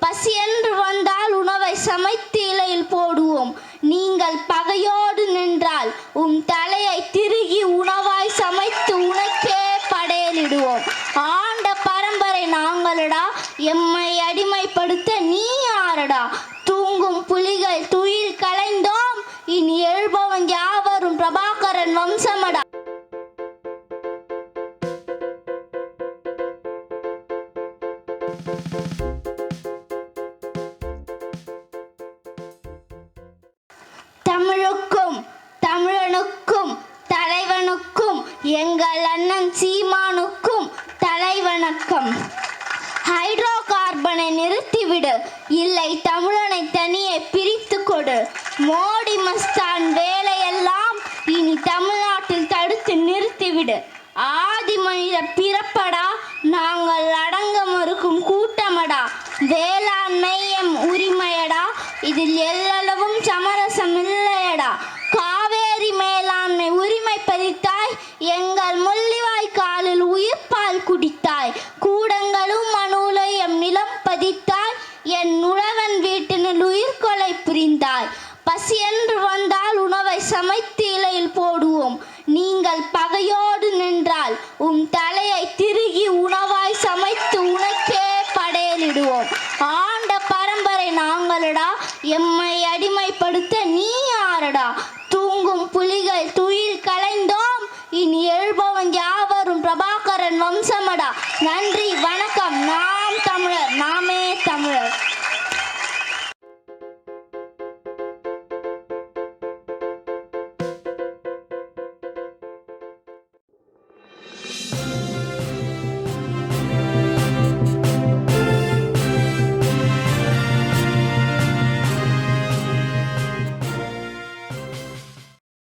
பசி என்று வந்தால் உணவை சமைத்து இலையில் போடுவோம். நீங்கள் பகையோடு நின்றால் உம் தலையை திருகி உணவாய் சமைத்து உனக்கே படையலிடுவோம். ஆண்ட பரம்பரை நாங்களடா எம்மை அடிமைப்படுத்த நீ யாரடா? தூங்கும் புலிகள் துயில் கலைந்தோம். இனி எழுபவன் யாவரும் பிரபாகரன் வம்சமடா. தமிழுக்கும் தமிழனுக்கும் தலைவனுக்கும் எங்கள் அண்ணன் சீமானுக்கும் தலைவணக்கம். ஹைட்ரோ கார்பனை நிறுத்திவிடு. இல்லை தமிழனை தனியே பிரித்து கொடு. மோடி மஸ்தான் வேலையெல்லாம் இனி தமிழ்நாட்டில் தடுத்து நிறுத்திவிடு. ஆதி மனித பிறப்படா நாங்கள் அடங்க கொடுக்கும் கூட்டமடா. வேளாண்மை எம் உரிமையடா. இதில் எல்லளவும் சமரசம் இல்லையடா. காவேரி மேலாண்மை உரிமை பறித்தாய் எங்கள் முள்ளிவாய்க்காலில் உயிர்ப்பால் குடித்தாய். கூடங்களும் மனூலை எம் நிலம் பதித்தாய். என் உழவன் வீட்டினில் உயிர்கொலை புரிந்தாய். பசி என்று வந்தால் உணவை சமைத்து இலையில் போடுவோம். நீங்கள் பகையோடு நின்றால் உம் தலையை திருகி உணவாய் சமைத்து உனக்கே படையலிடுவோம் ஆண்ட பரம்பரை நாங்களடா. எம்மை அடிமைப்படுத்த நீ யாரடா? தூங்கும் புலிகள் துயில் கலைந்தோம். இனி எழுபவன் யாவரும் பிரபாகரன் வம்சமடா. நன்றி வணக்கம். நாம் தமிழ்